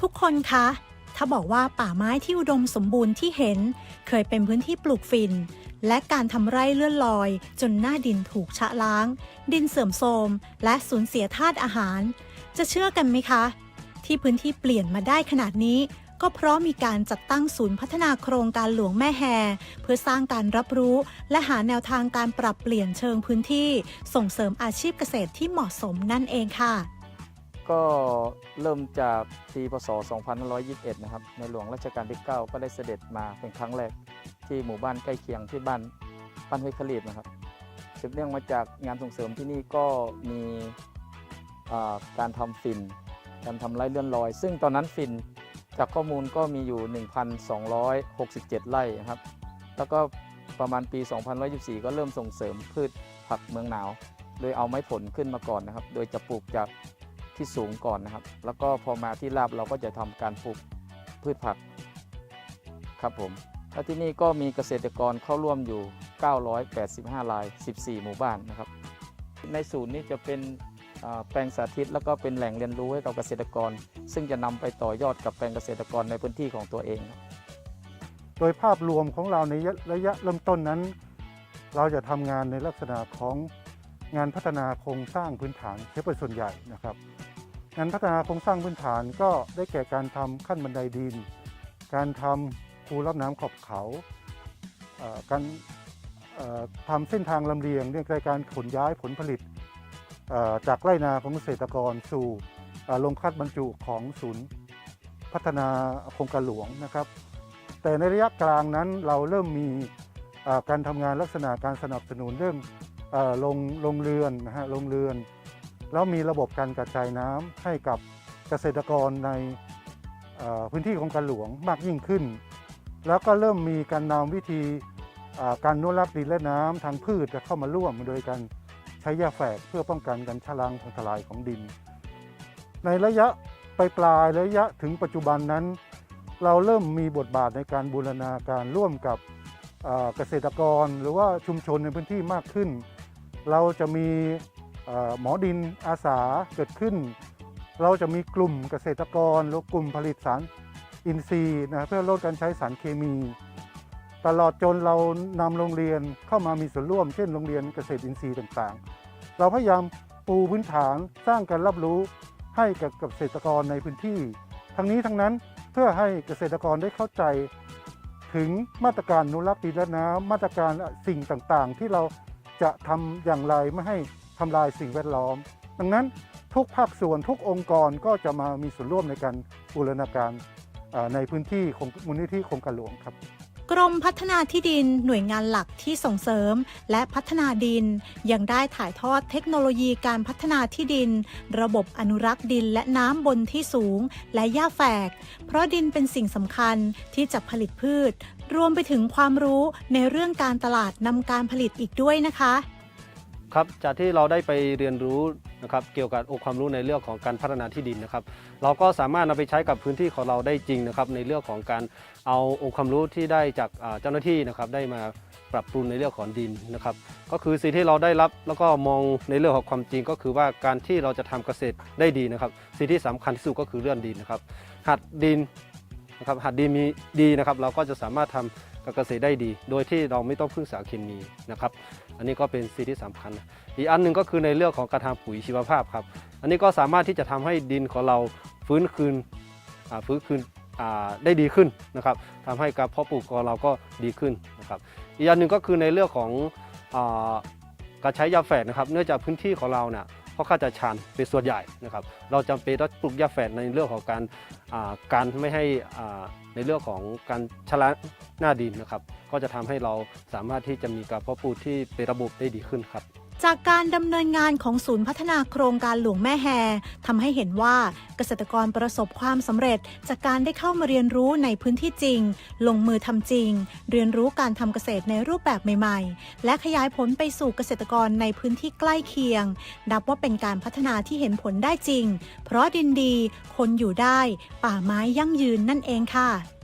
ทุกคนคะ ถ้าบอกว่าป่าไม้ที่อุดมสมบูรณ์ที่เห็น เคยเป็นพื้นที่ปลูกฝิ่น และการทำไร่เลื่อนลอย จนหน้าดินถูกชะล้าง ดินเสื่อมโทรม และสูญเสียธาตุอาหาร จะเชื่อกันไหมคะ ที่พื้นที่เปลี่ยนมาได้ขนาดนี้ ก็เพราะมีการจัดตั้งศูนย์พัฒนาโครงการหลวงแม่แฮ เพื่อสร้างการรับรู้ และหาแนวทางการปรับเปลี่ยนเชิงพื้นที่ ส่งเสริมอาชีพเกษตรที่เหมาะสมนั่นเองค่ะ ก็เริ่มจากปีพศ 2521 นะครับ ในหลวงรัชกาลที่ 9 ก็ได้เสด็จมาเป็นครั้งแรกที่หมู่บ้านใกล้เคียงที่บ้านบ้านห้วยขลีบนะครับสืบเนื่องมาจากงานส่งเสริมที่นี่ก็มีการทำฝิ่นการทำไร่เลื่อนลอย ซึ่งตอนนั้นฝิ่นจากข้อมูลก็มีอยู่ 1,267 ไร่ครับ แล้วก็ประมาณปี2124ก็เริ่มส่งเสริมพืชผักเมืองหนาว โดยเอาไม้ผลขึ้นมาก่อนนะครับ โดยจะปลูกจาก ที่สูงก่อนนะครับ แล้วก็พอมาที่ราบเราก็จะทำการปลูกพืชผักครับผมแล้วที่นี่ก็มีเกษตรกรเข้าร่วมอยู่ 985ราย 14 หมู่บ้านนะครับ ในศูนย์นี้จะเป็นแปลงสาธิตแล้วก็เป็นแหล่งเรียนรู้ให้กับเกษตรกร ซึ่งจะนำไปต่อยอดกับแปลงเกษตรกรในพื้นที่ของตัวเอง โดยภาพรวมของเราในระยะเริ่มต้นนั้น เราจะทำงานในลักษณะของงานพัฒนาโครงสร้างพื้นฐานเสียเป็นส่วนใหญ่นะครับ งานพัฒนาโครงสร้างพื้นฐานก็ได้แก่การทำขั้นบันไดดิน การทำคูรับน้ำขอบเขาการทำเส้นทางลำเลียงเรื่องการขนย้ายผลผลิต จากไร่นาของเกษตรกรสู่เอ่อโรงคัดบรรจุของศูนย์พัฒนาโครงการหลวงนะครับ แต่ในระยะกลางนั้นเราเริ่มมีการทำงานลักษณะการสนับสนุนเรื่องเอ่อโรงโรงเรือนนะฮะโรงเรือน แล้วมีระบบการกระจายน้ำให้กับเกษตรกรในพื้นที่ของการหลวงมากยิ่งขึ้น แล้วก็เริ่มมีการนำวิธีการอนุรักษ์ดินและน้ำทางพืชเข้ามาร่วมโดยการใช้ยาแฝกเพื่อป้องกันการชะล้างพังทลายของดิน ในระยะปลายปลายระยะถึงปัจจุบันนั้น เราเริ่มมีบทบาทในการบูรณาการร่วมกับเกษตรกรหรือว่าชุมชนในพื้นที่มากขึ้น เราจะมี หมอดินอาสาเกิดขึ้น เราจะมีกลุ่มเกษตรกรหรือกลุ่มผลิตสารอินทรีย์นะเพื่อลดการใช้สารเคมี ตลอดจนเรานำโรงเรียนเข้ามามีส่วนร่วม เช่นโรงเรียนเกษตรอินทรีย์ต่างๆ เราพยายามปูพื้นฐานสร้างการรับรู้ให้กับเกษตรกรในพื้นที่ ทั้งนี้ทั้งนั้นเพื่อให้เกษตรกรได้เข้าใจ ถึงมาตรการอนุรักษ์ดินและน้ำมาตรการสิ่งต่างๆ ที่เราจะทำอย่างไรไม่ให้ ทำลายสิ่งแวดล้อม ดังนั้นทุกภาคส่วนทุกองค์กรก็จะมามีส่วนร่วมในการบูรณาการในพื้นที่ของมูลนิธิโครงการหลวงครับกรมพัฒนาที่ดินหน่วยงานหลักที่ส่งเสริม และพัฒนาดิน ยังได้ถ่ายทอดเทคโนโลยีการพัฒนาที่ดิน ระบบอนุรักษ์ดินและน้ำบนที่สูง และหญ้าแฝก เพราะดินเป็นสิ่งสำคัญที่จะผลิตพืช รวมไปถึงความรู้ในเรื่องการตลาดนำการผลิตอีกด้วยนะคะ ครับจากที่เราได้ไปเรียนรู้นะครับเกี่ยวกับองค์ความรู้ในเรื่องของการพัฒนาที่ดินนะครับ เราก็สามารถนำไปใช้กับพื้นที่ของเราได้จริงนะครับ ในเรื่องของการเอาองค์ความรู้ที่ได้จากเจ้าหน้าที่นะครับได้มาปรับปรุงในเรื่องของดินนะครับ ก็คือสิ่งที่เราได้รับแล้วก็มองในเรื่องของความจริงก็คือว่าการที่เราจะทำเกษตรได้ดีนะครับ สิ่งที่สำคัญที่สุดก็คือเรื่องดินนะครับ หัดดินนะครับหัดดินมีดีนะครับ เราก็จะสามารถทำ กับเกษตรได้ดี โดยที่เราไม่ต้องพึ่งสารเคมีนะครับ อันนี้ก็เป็นสิ่งที่สำคัญ อีกอันหนึ่งก็คือในเรื่องของการทำปุ๋ยชีวภาพครับ อันนี้ก็สามารถที่จะทำให้ดินของเราฟื้นคืนฟื้นคืนได้ดีขึ้นนะครับทำให้การเพาะปลูกของเราก็ดีขึ้นนะครับ อีกอันหนึ่งก็คือในเรื่องของอการใช้ยาแฝดนะครับ เนื่องจากพื้นที่ของเราเนี่ย พราะข้าจะชันเป็นส่วนใหญ่นะครับ เราจำเป็นต้องปลูกยาแฝดในเรื่องของการการไม่ให้ในเรื่องของการชะล้างหน้าดินนะครับ ก็จะทำให้เราสามารถที่จะมีการเพาะปลูกที่เป็นระบบได้ดีขึ้นครับ จากการดำเนินงานของศูนย์พัฒนาโครงการหลวงแม่แฮทำให้เห็นว่าเกษตรกรประสบความสำเร็จ จากการได้เข้ามาเรียนรู้ในพื้นที่จริง ลงมือทำจริง เรียนรู้การทำเกษตรในรูปแบบใหม่ ๆ และขยายผลไปสู่เกษตรกรในพื้นที่ใกล้เคียง นับว่าเป็นการพัฒนาที่เห็นผลได้จริง เพราะดินดี คนอยู่ได้ ป่าไม้ยั่งยืนนั่นเองค่ะ